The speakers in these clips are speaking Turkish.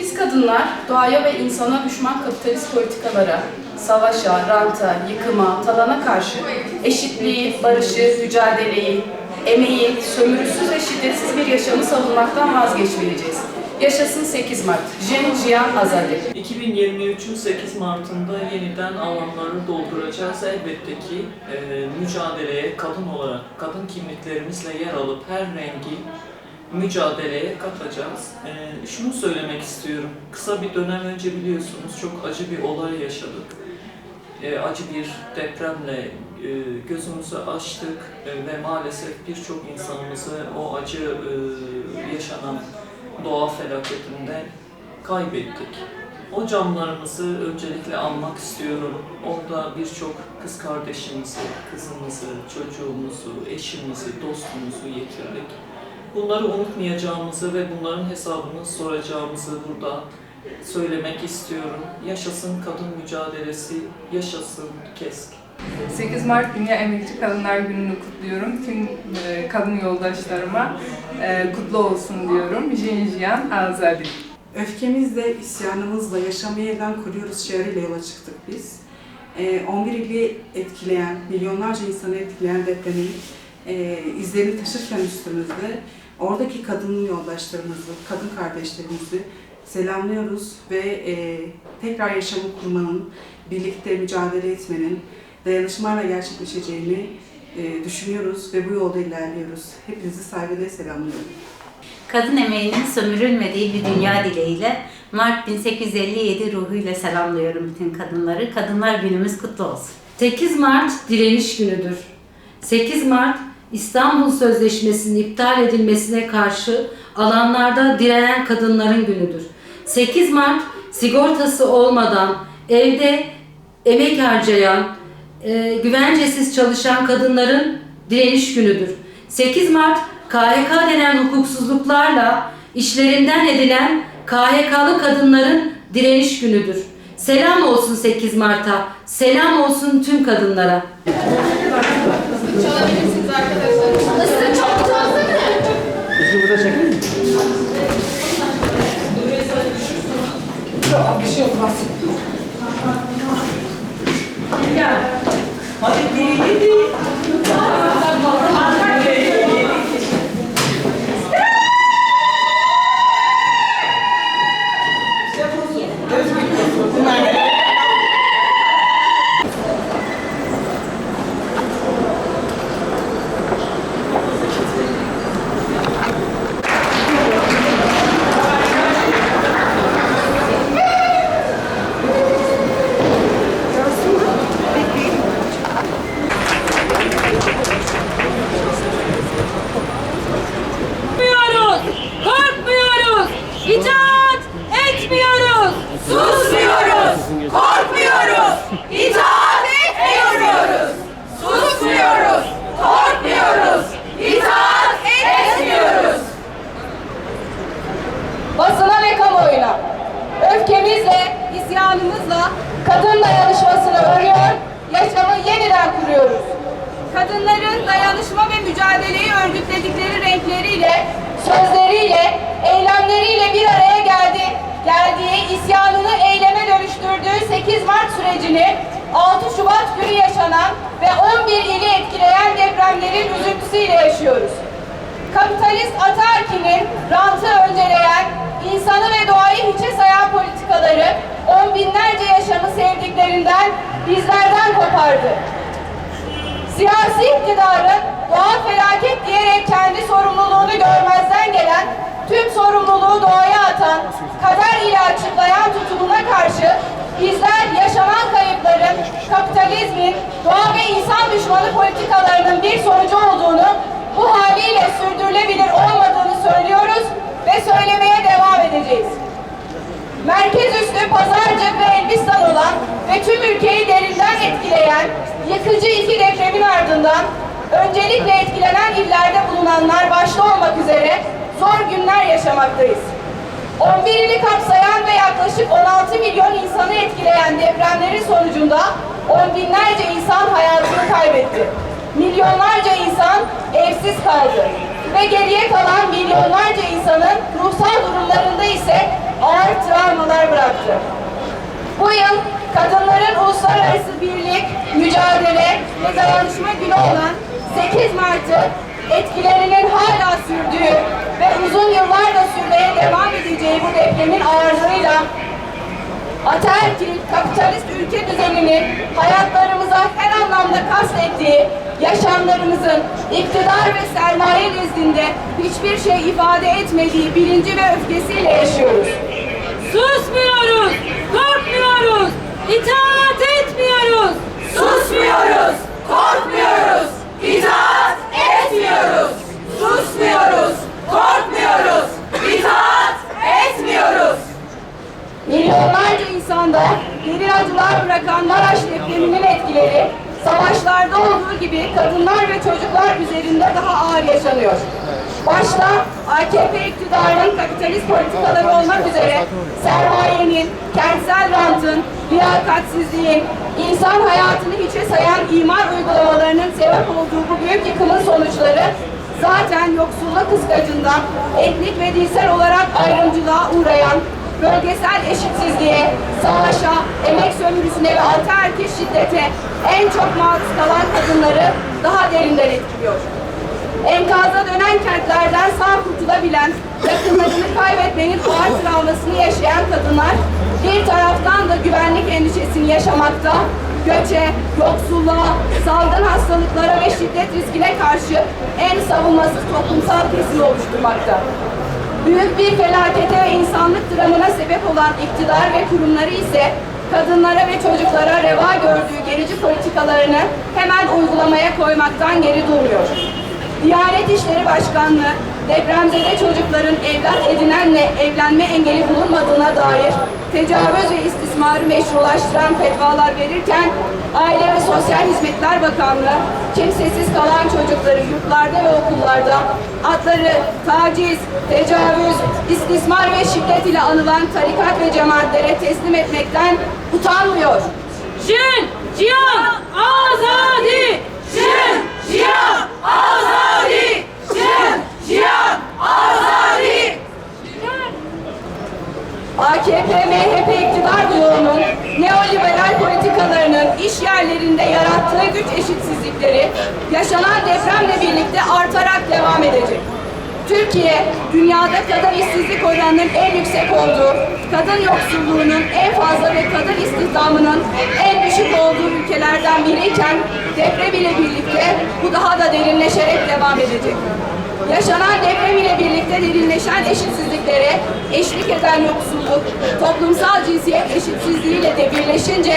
Biz kadınlar doğaya ve insana düşman kapitalist politikalara, savaşa, ranta, yıkıma, talana karşı eşitliği, barışı, mücadeleyi, emeği, sömürüsüz ve şiddetsiz bir yaşamı savunmaktan vazgeçmeyeceğiz. Yaşasın 8 Mart. Jen Jiyan Azadi. 2023'ün 8 Mart'ında yeniden alanları dolduracağız. Elbette ki e, mücadeleye kadın olarak, kadın kimliklerimizle yer alıp her rengi mücadeleye katacağız. E, şunu söylemek istiyorum. Kısa bir dönem önce biliyorsunuz çok acı bir olay yaşadık. E, acı bir depremle e, gözümüzü açtık e, ve maalesef birçok insanımızı o acı e, yaşanan doğa felaketinde kaybettik. O canlarımızı öncelikle anmak istiyorum. Orada birçok kız kardeşimizi, kızımızı, çocuğumuzu, eşimizi, dostumuzu yitirdik. Bunları unutmayacağımızı ve bunların hesabını soracağımızı burada söylemek istiyorum. Yaşasın kadın mücadelesi, yaşasın KESK. 8 Mart Dünya Emekçi Kadınlar Günü'nü kutluyorum. Tüm e, kadın yoldaşlarıma e, kutlu olsun diyorum. Jinjiyan Azadi. Öfkemizle, isyanımızla yaşamayı elden kuruyoruz şiarıyla yola çıktık biz. Ee, 11 ili etkileyen, milyonlarca insanı etkileyen depremin e, izlerini taşırken üstümüzde oradaki kadın yoldaşlarımızı, kadın kardeşlerimizi selamlıyoruz ve e, tekrar yaşamı kurmanın, birlikte mücadele etmenin, dayanışmayla gerçekleşeceğini e, düşünüyoruz ve bu yolda ilerliyoruz. Hepinizi saygıyla selamlıyorum. Kadın emeğinin sömürülmediği bir dünya dileğiyle Mart 1857 ruhuyla selamlıyorum bütün kadınları. Kadınlar günümüz kutlu olsun. 8 Mart direniş günüdür. 8 Mart İstanbul Sözleşmesi'nin iptal edilmesine karşı alanlarda direnen kadınların günüdür. 8 Mart sigortası olmadan evde emek harcayan, e, güvencesiz çalışan kadınların direniş günüdür. 8 Mart KHK denen hukuksuzluklarla işlerinden edilen KHK'lı kadınların direniş günüdür. Selam olsun 8 Mart'a, selam olsun tüm kadınlara. Sözleriyle, eylemleriyle bir araya geldi. Geldiği, isyanını eyleme dönüştürdüğü 8 Mart sürecini 6 Şubat günü yaşanan ve 11 ili etkileyen depremlerin üzüntüsüyle yaşıyoruz. Kapitalist ataerkinin rantı önceleyen, insanı ve doğayı hiçe sayan politikaları on binlerce yaşamı sevdiklerinden bizlerden kopardı siyasi iktidarın doğa felaket diyerek kendi sorumluluğunu görmezden gelen, tüm sorumluluğu doğaya atan, kader ile açıklayan tutumuna karşı bizler yaşanan kayıpların, kapitalizmin, doğa ve insan düşmanı ve tüm ülkeyi derinden etkileyen yıkıcı iki depremin ardından öncelikle etkilenen illerde bulunanlar başta olmak üzere zor günler yaşamaktayız. 11 ili kapsayan ve yaklaşık 16 milyon insanı etkileyen depremlerin sonucunda on binlerce insan hayatını kaybetti. Milyonlarca insan evsiz kaldı. Ve geriye kalan milyonlarca insanın ruhsal durumlarında ise ağır travmalar bıraktı. Bu yıl kadınların uluslararası birlik, mücadele ve dayanışma günü olan 8 Mart'ı etkilerinin hala sürdüğü ve uzun yıllar da sürmeye devam edeceği bu depremin ağırlığıyla ataerkil, kapitalist ülke düzenini hayatlarımıza her anlamda kastettiği, yaşamlarımızın iktidar ve sermaye nezdinde hiçbir şey ifade etmediği bilinci ve öfkesiyle yaşıyoruz. Susmuyoruz, korkmuyoruz, itaat etmiyoruz. Susmuyoruz, korkmuyoruz, itaat etmiyoruz. Susmuyoruz, korkmuyoruz, itaat etmiyoruz. Milyonlarca insanda derin acılar bırakan Maraş depreminin etkileri savaşlarda olduğu gibi kadınlar ve çocuklar üzerinde daha ağır yaşanıyor. Başta AKP iktidarının kapitalist politikaları olmak üzere sermayenin, kentsel rantın, liyakatsizliğin, insan hayatını hiçe sayan imar uygulamalarının sebep olduğu bu büyük yıkımın sonuçları zaten yoksulluk kıskacından etnik ve dilsel olarak ayrımcılığa uğrayan bölgesel eşitsizliğe, savaşa, emek sömürüsüne ve ataerkil şiddete en çok maruz kalan kadınları daha derinden etkiliyor. Enkazda dönen kentlerden sağ kurtulabilen, yakınlarını kaybetmenin ağır travmasını yaşayan kadınlar, bir taraftan da güvenlik endişesini yaşamakta, göçe, yoksulluğa, salgın hastalıklara ve şiddet riskine karşı en savunmasız toplumsal kesimi oluşturmakta. Büyük bir felakete ve insanlık dramına sebep olan iktidar ve kurumları ise kadınlara ve çocuklara reva gördüğü gerici politikalarını hemen uygulamaya koymaktan geri durmuyor. Diyanet İşleri Başkanlığı depremzede çocukların evlat edinenle evlenme engeli bulunmadığına dair tecavüz ve istismarı meşrulaştıran fetvalar verirken Aile ve Sosyal Hizmetler Bakanlığı kimsesiz kalan çocukları yurtlarda ve okullarda adları taciz, tecavüz, istismar ve şiddet ile anılan tarikat ve cemaatlere teslim etmekten utanmıyor. Jin, cihan, azadi! Cem, cihan, azadi! Cem, cihan, azadi! AKP, MHP iktidar bloğunun neoliberal politikalarının iş yerlerinde yarattığı güç eşitsizlikleri yaşanan depremle birlikte artarak devam edecek. Türkiye, dünyada kadın işsizlik oranının en yüksek olduğu, kadın yoksulluğunun en fazla ve kadın istihdamının en düşük olduğu ülkelerden biriyken deprem ile birlikte bu daha da derinleşerek devam edecek. Yaşanan deprem ile birlikte derinleşen eşitsizliklere eşlik eden yoksulluk, toplumsal cinsiyet eşitsizliğiyle de birleşince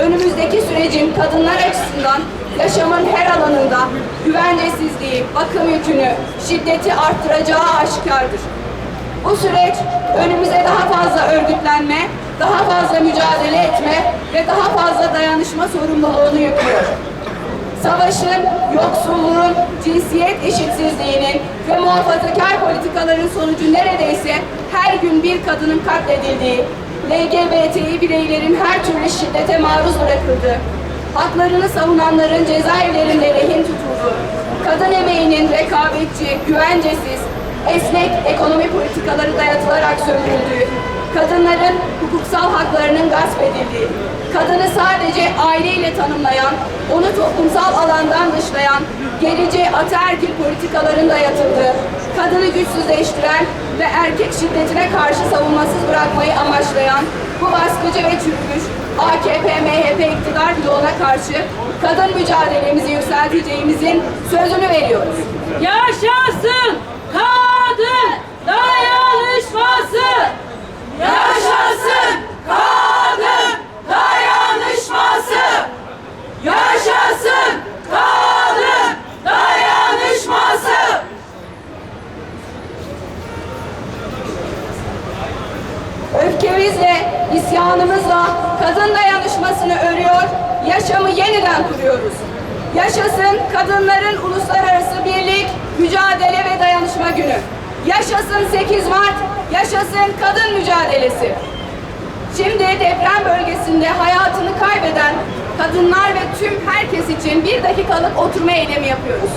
önümüzdeki sürecin kadınlar açısından yaşamın her alanında güvencesizliği, bakım yükünü, şiddeti arttıracağı aşikardır. Bu süreç önümüze daha fazla örgütlenme, daha fazla mücadele etme ve daha fazla dayanışma sorumluluğunu yüklüyor savaşın, yoksulluğun, cinsiyet eşitsizliğinin ve muhafazakar politikaların sonucu neredeyse her gün bir kadının katledildiği, LGBTİ bireylerin her türlü şiddete maruz bırakıldığı, haklarını savunanların cezaevlerinde rehin tutulduğu, kadın emeğinin rekabetçi, güvencesiz, esnek ekonomi politikaları dayatılarak sömürüldüğü, kadınların hukuksal haklarının gasp edildiği, kadını sadece aileyle tanımlayan, onu toplumsal alandan dışlayan, gerici ataerkil politikaların dayatıldığı, kadını güçsüzleştiren ve erkek şiddetine karşı savunmasız bırakmayı amaçlayan bu baskıcı ve çürümüş AKP, MHP iktidar bloğuna karşı kadın mücadelemizi yükselteceğimizin sözünü veriyoruz. Yaşasın kadın dayanışması! Yaşasın kadın dayanışması! Yaşasın kadın dayanışması! Öfkemizle, isyanımızla kadın dayanışmasını örüyor, yaşamı yeniden kuruyoruz. Yaşasın kadınların uluslararası birlik, mücadele ve dayanışma günü. Yaşasın 8 Mart, yaşasın kadın mücadelesi. Şimdi deprem bölgesinde hayatını kaybeden kadınlar ve tüm herkes için bir dakikalık oturma eylemi yapıyoruz.